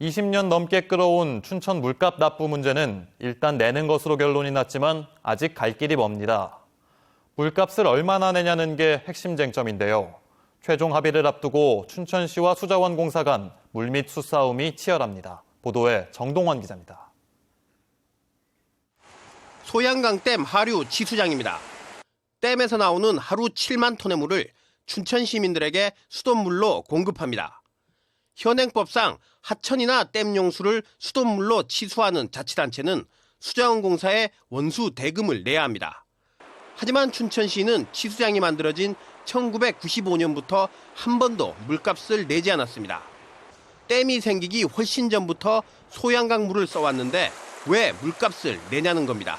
20년 넘게 끌어온 춘천 물값 납부 문제는 일단 내는 것으로 결론이 났지만 아직 갈 길이 멉니다. 물값을 얼마나 내냐는 게 핵심 쟁점인데요. 최종 합의를 앞두고 춘천시와 수자원공사 간 물밑 수싸움이 치열합니다. 보도에 정동원 기자입니다. 소양강댐 하류 치수장입니다. 댐에서 나오는 하루 7만 톤의 물을 춘천 시민들에게 수돗물로 공급합니다. 현행법상 하천이나 댐 용수를 수돗물로 치수하는 자치단체는 수자원공사에 원수 대금을 내야 합니다. 하지만 춘천시는 치수장이 만들어진 1995년부터 한 번도 물값을 내지 않았습니다. 댐이 생기기 훨씬 전부터 소양강 물을 써왔는데 왜 물값을 내냐는 겁니다.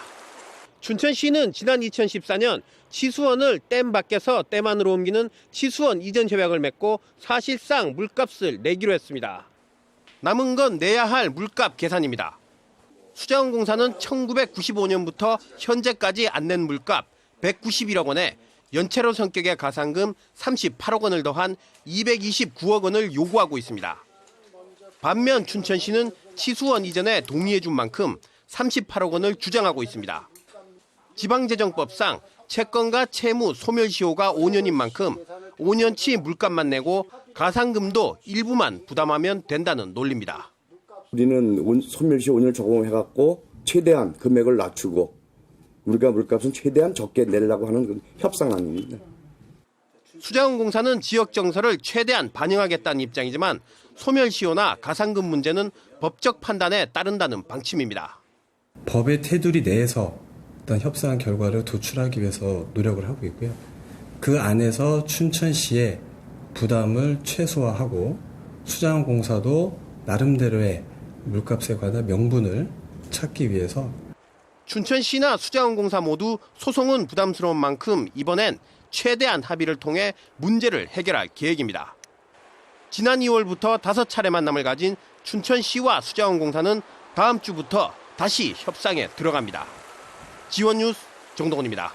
춘천시는 지난 2014년 치수원을 댐 밖에서 댐 안으로 옮기는 치수원 이전 협약을 맺고 사실상 물값을 내기로 했습니다. 남은 건 내야 할 물값 계산입니다. 수자원공사는 1995년부터 현재까지 안 낸 물값 191억 원에 연체로 성격의 가산금 38억 원을 더한 229억 원을 요구하고 있습니다. 반면 춘천시는 치수원 이전에 동의해 준 만큼 38억 원을 주장하고 있습니다. 지방재정법상 채권과 채무 소멸시효가 5년인 만큼 5년치 물값만 내고 가산금도 일부만 부담하면 된다는 논리입니다. 우리는 온- 소멸시 오늘 적용해갖고 최대한 금액을 낮추고 우리가 물값은 최대한 적게 내려고 하는 그 협상안입니다. 수자원공사는 지역 정서를 최대한 반영하겠다는 입장이지만 소멸시효나 가산금 문제는 법적 판단에 따른다는 방침입니다. 법의 테두리 내에서 어떤 협상 결과를 도출하기 위해서 노력을 하고 있고요. 그 안에서 춘천시의 부담을 최소화하고 수자원공사도 나름대로의 물값에 관한 명분을 찾기 위해서 춘천시나 수자원공사 모두 소송은 부담스러운 만큼 이번엔 최대한 합의를 통해 문제를 해결할 계획입니다. 지난 2월부터 다섯 차례 만남을 가진 춘천시와 수자원공사는 다음 주부터 다시 협상에 들어갑니다. 지원 뉴스 정동원입니다.